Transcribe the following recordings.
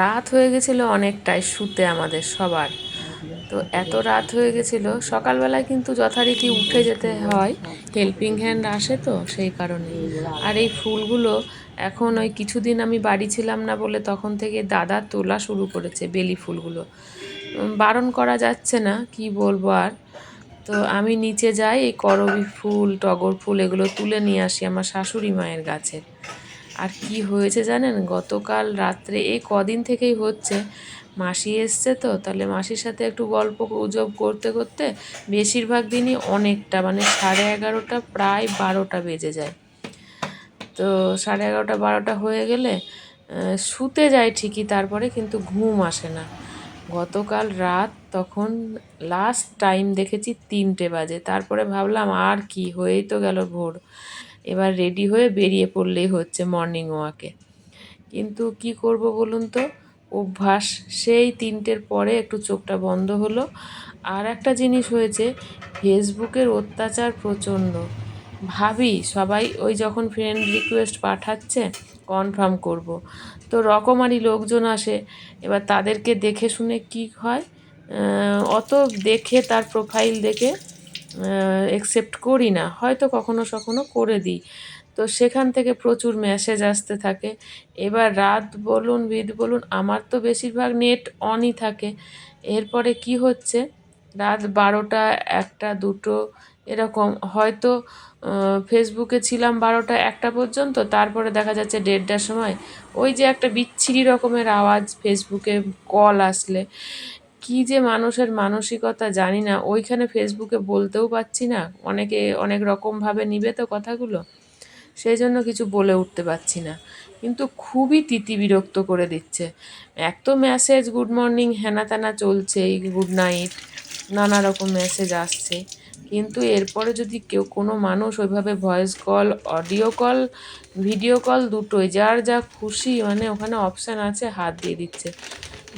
রাত হয়ে গেছিল অনেকটাই শুতে আমাদের সবার। তো এত রাত হয়ে গেছিল, সকালবেলায় কিন্তু যথারীতি উঠে যেতে হয় হেল্পিং হ্যান্ড আসে তো সেই কারণে। আর এই ফুলগুলো এখন ওই কিছুদিন আমি বাড়ি ছিলাম না বলে তখন থেকে দাদা তোলা শুরু করেছে বেলি ফুলগুলো। বারণ করা যাচ্ছে না, কি বলব আর। তো আমি নিচে যাই, এই করবি ফুল, টগর ফুল এগুলো তুলে নিয়ে আসি আমার শাশুড়ি মায়ের গাছের আর কি হয়েছে জানেন? গতকাল রাত্রে, এই কদিন থেকেই হচ্ছে। মাসি এসছে তো, তাহলে মাসির সাথে একটু গল্প গুজব করতে করতে বেশিরভাগ দিনই অনেকটা মানে সাড়ে এগারোটা, প্রায় বারোটা বেজে যায়। তো সাড়ে এগারোটা, বারোটা হয়ে গেলে শুতে যায় ঠিকই তারপরে কিন্তু ঘুম আসে না। গতকাল রাত তখন লাস্ট টাইম দেখেছি তিনটে বাজে। তারপরে ভাবলাম, আর কি? হয়েই তো গেল ভোর। এবার রেডি হয়ে বেরিয়ে পড়লেই হচ্ছে মর্নিং ওয়াকে কিন্তু কি করব বলুন তো? অভ্যাস সেই তিনটের পরে একটু চোখটা বন্ধ হলো। আর একটা জিনিস হয়েছে, ফেসবুকের অত্যাচার প্রচণ্ড। ভাবি, সবাই ওই যখন ফ্রেন্ড রিকোয়েস্ট পাঠাচ্ছে কনফার্ম করব। তো রকমারি লোকজন আসে, এবার তাদেরকে দেখে শুনে কি হয়? অত দেখে তার প্রোফাইল দেখে একসেপ্ট করি না, হয়তো কখনো সখনো করে দিই। তো সেখান থেকে প্রচুর মেসেজ আসতে থাকে। এবার রাত বলুন, বিদ বলুন, আমার তো বেশিরভাগ নেট অনই থাকে। এরপরে কি হচ্ছে? রাত বারোটা, একটা, দুটো, এরকম। হয়তো ফেসবুকে ছিলাম বারোটা, একটা পর্যন্ত, তারপরে দেখা যাচ্ছে দেড়টার সময়। ওই যে একটা বিচ্ছিরি রকমের আওয়াজ ফেসবুকে কল আসলে। কি যে মানুষের মানসিকতা জানি না। ওইখানে ফেসবুকে বলতেও পারছি না। অনেকে অনেক রকমভাবে নিবে তো কথাগুলো। সেই জন্য কিছু বলে উঠতে পারছি না। কিন্তু খুবই তিতি বিরক্ত করে দিচ্ছে। এক তো মেসেজ গুড মর্নিং হেনা তেনা চলছেই গুড নাইট নানা রকম মেসেজ আসছে। কিন্তু এরপরে যদি কেউ কোনো মানুষ ওইভাবে voice call audio call video call দুটোই যার যা খুশি মানে ওখানে অপশান আছে, হাত দিয়ে দিচ্ছে।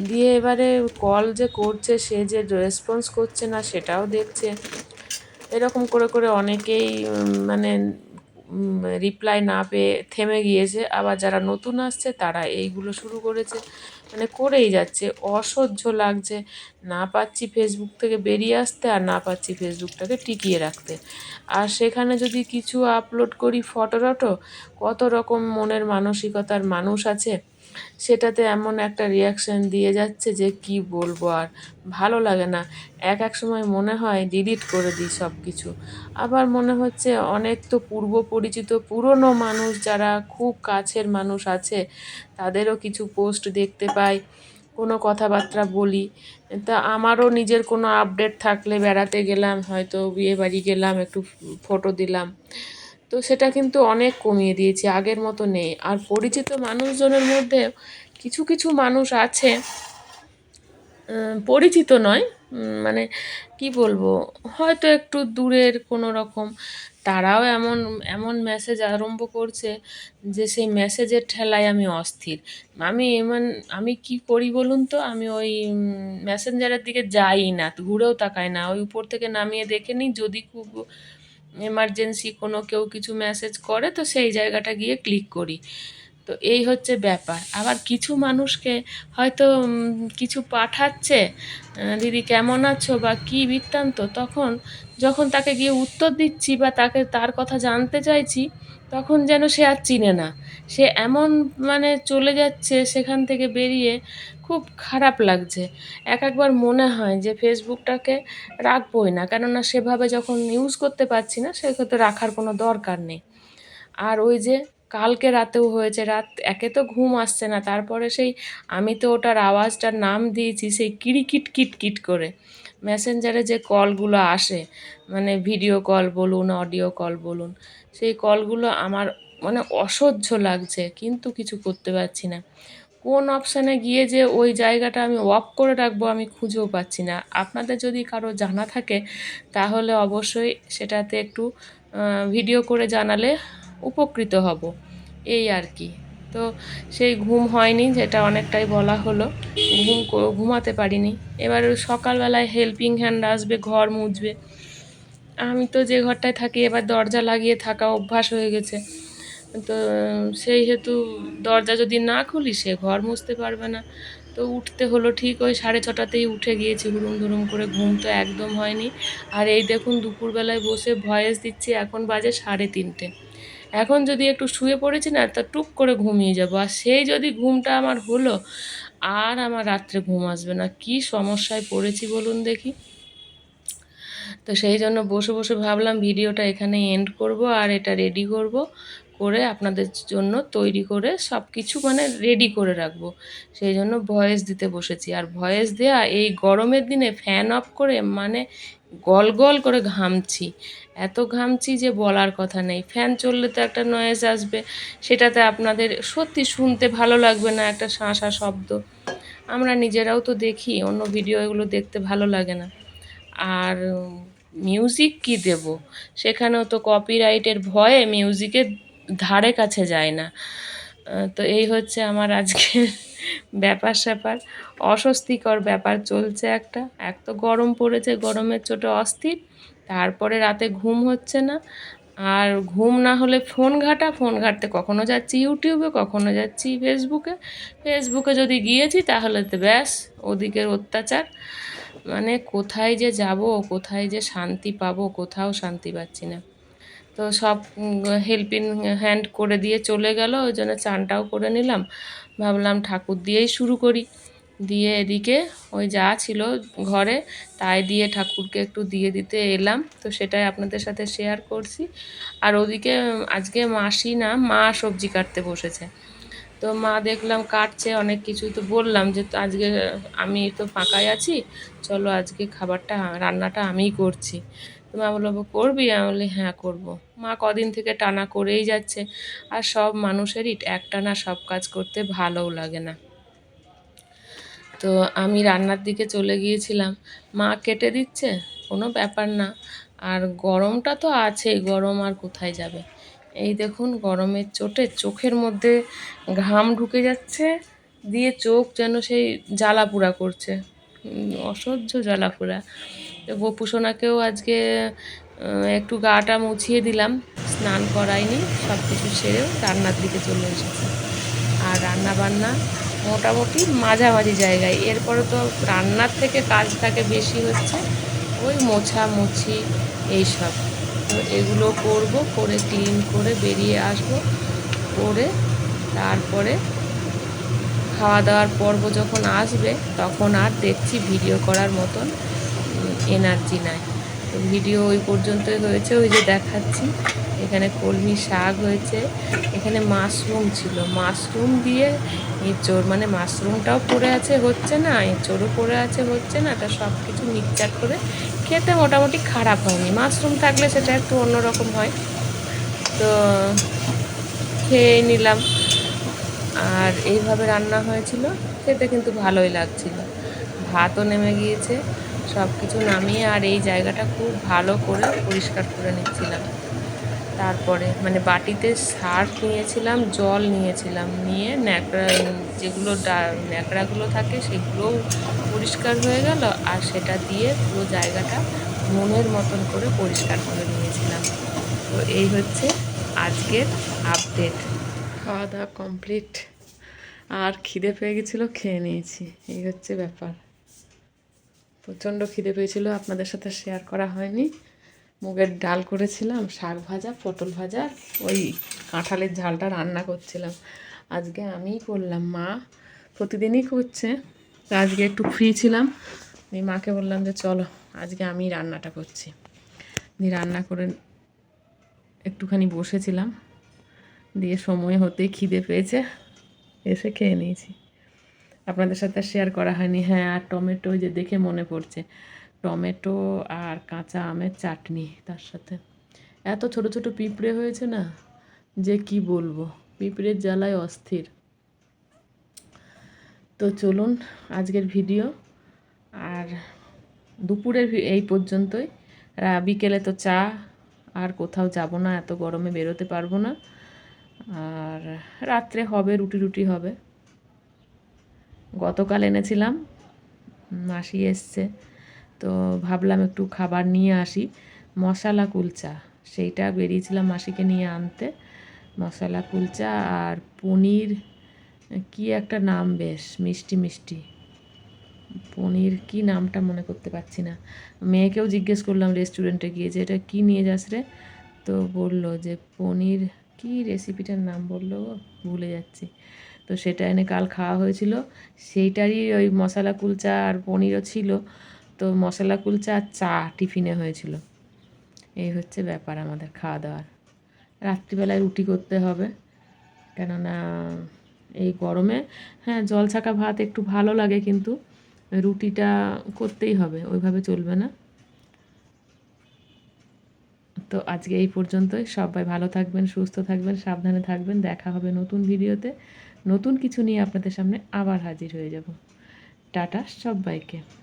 দিয়ে এবারে কল যে করছে, সে যে রেসপন্স করছে না, সেটাও দেখছে। এরকম করে করে অনেকেই মানে রিপ্লাই না পেয়ে থেমে গিয়েছে। আবার যারা নতুন আসছে, তারা এইগুলো শুরু করেছে। মানে করেই যাচ্ছে। অসহ্য লাগছে। না পাচ্ছি ফেসবুক থেকে বেরিয়ে আসতে আর না পাচ্ছি ফেসবুকটাকে টিকিয়ে রাখতে। আর সেখানে যদি কিছু আপলোড করি ফটো টটো, কত রকম মনের মানসিকতার মানুষ আছে। সেটাতে এমন একটা রিয়াকশান দিয়ে যাচ্ছে যে কি বলব আর ভালো লাগে না। এক এক সময় মনে হয় ডিলিট করে দিই সব কিছু আবার মনে হচ্ছে অনেক তো পূর্ব পরিচিত পুরনো মানুষ যারা খুব কাছের মানুষ আছে, তাদেরও কিছু পোস্ট দেখতে পাই, কোনো কথাবার্তা বলি। তা আমারও নিজের কোনো আপডেট থাকলে বেড়াতে গেলাম, হয়তো বিয়ে বাড়ি গেলাম, একটু ফটো দিলাম। তো সেটা কিন্তু অনেক কমিয়ে দিয়েছি, আগের মতো নেই। আর পরিচিত মানুষজনের মধ্যে কিছু কিছু মানুষ আছে পরিচিত নয় মানে কি বলব, হয়তো একটু দূরের কোনো রকম। তারাও এমন এমন মেসেজ আরম্ভ করছে যে সেই মেসেজের ঠেলায় আমি অস্থির। আমি এমন, আমি কি করি বলুন তো? আমি ওই মেসেঞ্জারের দিকে যাই না, ঘুরেও তাকাই না। ওই উপর থেকে নামিয়ে দেখে নিই, যদি খুব এমার্জেন্সি কোনো কেউ কিছু মেসেজ করে, তো সেই জায়গাটা গিয়ে ক্লিক করি। তো এই হচ্ছে ব্যাপার। আবার কিছু মানুষকে হয়তো কিছু পাঠাচ্ছে দিদি কেমন আছো বা কী বৃত্তান্ত? তখন যখন তাকে গিয়ে উত্তর দিচ্ছি বা তাকে, তার কথা জানতে চাইছি তখন যেন সে আর চিনে না। সে এমন মানে চলে যাচ্ছে সেখান থেকে বেরিয়ে খুব খারাপ লাগছে। এক একবার মনে হয় যে ফেসবুকটাকে রাখবোই না, কেননা সেভাবে যখন ইউজ করতে পারছি না, সেক্ষেত্রে রাখার কোনো দরকার নেই। আর ওই যে কালকে রাতেও হয়েছে, রাত একে তো ঘুম আসছে না, তারপরে সেই আমি তো ওটার আওয়াজটার নাম দিয়েছি, সেই কিরিকিট কিট কিট করে। মেসেঞ্জারে যে কলগুলো আসে মানে ভিডিও কল বলুন অডিও কল বলুন, সেই কলগুলো আমার মানে অসহ্য লাগছে, কিন্তু কিছু করতে পারছি না। কোন অপশানে গিয়ে যে ওই জায়গাটা আমি অফ করে রাখব আমি খুঁজেও পাচ্ছি না। আপনাদের যদি কারও জানা থাকে, তাহলে অবশ্যই সেটাতে একটু ভিডিও করে জানালে উপকৃত হব। এই আর কি। তো সেই ঘুম হয়নি, যেটা অনেকটাই বলা হলো। ঘুম ঘুমাতে পারিনি। এবার সকালবেলায় হেল্পিং হ্যান্ড আসবে, ঘর মুছবে। আমি তো যে ঘরটায় থাকি, এবার দরজা লাগিয়ে থাকা অভ্যাস হয়ে গেছে। তো সেই হেতু দরজা যদি না খুলি, সে ঘর মুছতে পারবে না। তো উঠতে হলো ঠিক ওই সাড়ে ছটাতেই উঠে গিয়েছি, হুড়ুম ধুরুম করে। ঘুম তো একদম হয়নি। আর এই দেখুন, দুপুরবেলায় বসে ভয়েস দিচ্ছি, এখন বাজে সাড়ে তিনটে। এখন যদি একটু শুয়ে পড়েছি না তা টুক করে ঘুমিয়ে যাব। আর সেই যদি ঘুমটা আমার হলো, আর আমার রাত্রে ঘুম আসবে না। কি সমস্যায় পড়েছি বলুন দেখি। তো সেই জন্য বসে বসে ভাবলাম ভিডিওটা এখানে এন্ড করব আর এটা রেডি করব করে আপনাদের জন্য তৈরি করে সব কিছু মানে রেডি করে রাখব। সেই জন্য ভয়েস দিতে বসেছি। আর ভয়েস দেয়া এই গরমের দিনে ফ্যান অফ করে মানে গল গল করে ঘামছি। এত ঘামছি যে বলার কথা নেই। ফ্যান চললে তো একটা নয়েজ আসবে। সেটাতে আপনাদের সত্যি শুনতে ভালো লাগবে না একটা শাঁসা শব্দ। আমরা নিজেরাও তো দেখি, অন্য ভিডিও এগুলো দেখতে ভালো লাগে না। আর মিউজিক কি দেব? সেখানেও তো কপিরাইটের ভয়ে মিউজিকের ধারে কাছে যায় না। তো এই হচ্ছে আমার আজকে ব্যাপার স্যাপার। অস্বস্তিকর ব্যাপার চলছে একটা। এক তো গরম পড়েছে, গরমের চোটে অস্থির, তারপরে রাতে ঘুম হচ্ছে না। আর ঘুম না হলে ফোন ঘাটা, ফোন ঘাটতে কখনো যাচ্ছি ইউটিউবে, কখনো যাচ্ছি ফেসবুকে। ফেসবুকে যদি গিয়েছি তাহলে তো ব্যাস, ওদিকের অত্যাচার। মানে কোথায় যে যাব, কোথায় যে শান্তি পাবো, কোথাও শান্তি পাচ্ছি না। তো সব হেল্পিং হ্যান্ড করে দিয়ে চলে গেল, ওই জন্য চানটাও করে নিলাম। ভাবলাম ঠাকুর দিয়েই শুরু করি। দিয়ে এদিকে ওই যা ছিল ঘরে, তাই দিয়ে ঠাকুরকে একটু দিয়ে দিতে এলাম। তো সেটাই আপনাদের সাথে শেয়ার করছি। আর ওদিকে, আজকে মাসি না, মা সবজি কাটতে বসেছে। তো মা দেখলাম কাটছে, অনেক কিছু তো বললাম যে আজকে আমি তো ফাঁকাই আছি, চলো আজকে খাবারটা, রান্নাটা আমিই করছি। তো মা বলল করবি? আমি বলি হ্যাঁ করব। মা কদিন থেকে টানা করেই যাচ্ছে। আর সব মানুষেরই একটানা সব কাজ করতে ভালোও লাগে না। তো আমি রান্নার দিকে চলে গিয়েছিলাম। মা কেটে দিচ্ছে, কোনো ব্যাপার না। আর গরমটা তো আছেই, গরম আর কোথায় যাবে? এই দেখুন, গরমের চোটে চোখের মধ্যে ঘাম ঢুকে যাচ্ছে, দিয়ে চোখ যেন সেই জ্বালা পোড়া করছে অসহ্য জ্বালা পোড়া তো গোপুসোনাকেও আজকে একটু গাটা মুছিয়ে দিলাম। স্নান করাইনি সব কিছু সেরেও রান্নার দিকে চলে এসেছে। আর রান্না বান্না মোটামুটি মাঝামাঝি জায়গায়। এরপরে তো রান্নার থেকে কাজ থাকে বেশি হচ্ছে। ওই মোছা মুছি এইসব। তো এগুলো করব, করে ক্লিন করে বেরিয়ে আসব। করে তারপরে খাওয়া দাওয়ার পর্ব যখন আসবে, তখন আর দেখছি ভিডিও করার মতন এনার্জি নাই। তো ভিডিও ওই পর্যন্তই হয়েছে ওই যে দেখাচ্ছি। এখানে কলমি শাক হয়েছে। এখানে মাশরুম ছিল। মাশরুম দিয়ে এঁচোড় মানে মাশরুমটাও পড়ে আছে, হচ্ছে না? এঁচোড়ও পড়ে আছে, হচ্ছে না? এটা সব কিছু মিক্সচার করে খেতে মোটামুটি খারাপ হয়নি। মাশরুম থাকলে সেটা একটু অন্যরকম হয়। তো খেয়ে নিলাম। আর এইভাবে রান্না হয়েছিল। খেতে কিন্তু ভালোই লাগছিল। ভাতও নেমে গিয়েছে। সব কিছু নামিয়ে আর এই জায়গাটা খুব ভালো করে পরিষ্কার করে নিচ্ছিলাম। তারপরে মানে বাটিতে সার্ফ নিয়েছিলাম, জল নিয়েছিলাম, নিয়ে ন্যাকড়া, যেগুলো ন্যাকড়াগুলো থাকে সেগুলোও পরিষ্কার হয়ে গেল আর সেটা দিয়ে পুরো জায়গাটা মনের মতন করে পরিষ্কার করে নিয়েছিলাম। তো এই হচ্ছে আজকের আপডেট। খাওয়া দাওয়া কমপ্লিট। আর খিদে পেয়ে গেছিল, খেয়ে নিয়েছি। এই হচ্ছে ব্যাপার। প্রচণ্ড খিদে পেয়েছিল, আপনাদের সাথে শেয়ার করা হয়নি। মুগের ডাল করেছিলাম, শাক ভাজা, পটল ভাজা, ওই কাঁঠালের ঝালটা রান্না করছিলাম। আজকে আমিই করলাম, মা প্রতিদিনই করছে আজকে একটু ফ্রি ছিলাম। দিয়ে মাকে বললাম যে, চলো, আজকে আমি রান্নাটা করছি। দিয়ে রান্না করে একটুখানি বসেছিলাম, দিয়ে সময় হতেই খিদে পেয়েছে, এসে খেয়ে নিয়েছি। আপনাদের সাথে শেয়ার করা হয়নি। হ্যাঁ আর টমেটো যে দেখে মনে পড়ছে। টমেটো আর কাঁচা আমের চাটনি তার সাথে। এত ছোট ছোট পিঁপড়ে হয়েছে না, যে কি বলব? পিঁপড়ের জ্বালায় অস্থির। তো চলুন আজকের ভিডিও। আর দুপুরের এই পর্যন্তই। বিকেলে তো চা, আর কোথাও যাব না, এত গরমে বেরোতে পারব না। আর রাত্রে হবে রুটি রুটি হবে। গতকাল এনেছিলাম, মাসি এসছে, তো ভাবলাম একটু খাবার নিয়ে আসি। মশালা কুলচা, সেইটা বেরিয়েছিলাম মাসিকে নিয়ে আনতে। মশলা কুলচা আর পনির, কি একটা নাম বেশ, মিষ্টি মিষ্টি। পনির কি নামটা মনে করতে পারছি না। মেয়েকেও জিজ্ঞেস করলাম রেস্টুরেন্টে গিয়ে যে, এটা কী নিয়ে যাস রে? তো বলল যে, পনির, কি রেসিপিটার নাম বলল? ভুলে যাচ্ছি। তো সেটা এনে কাল খাওয়া হয়েছিল। সেইটারই ওই মশলা কুলচা আর পনিরও ছিল। তো মশলা কুলচা আর চা টিফিনে হয়েছিল। এই হচ্ছে ব্যাপার আমাদের খাওয়া দাওয়ার। রাত্রিবেলায় রুটি করতে হবে। কেননা এই গরমে হ্যাঁ জল ছাকা ভাত একটু ভালো লাগে কিন্তু রুটিটা করতেই হবে, ওইভাবে চলবে না। তো আজকে এই পর্যন্তই। সবাই ভালো থাকবেন, সুস্থ থাকবেন, সাবধানে থাকবেন। দেখা হবে নতুন ভিডিওতে। নতুন কিছু নিয়ে আপনাদের সামনে আবার হাজির হয়ে যাব। টাটা সবাইকে।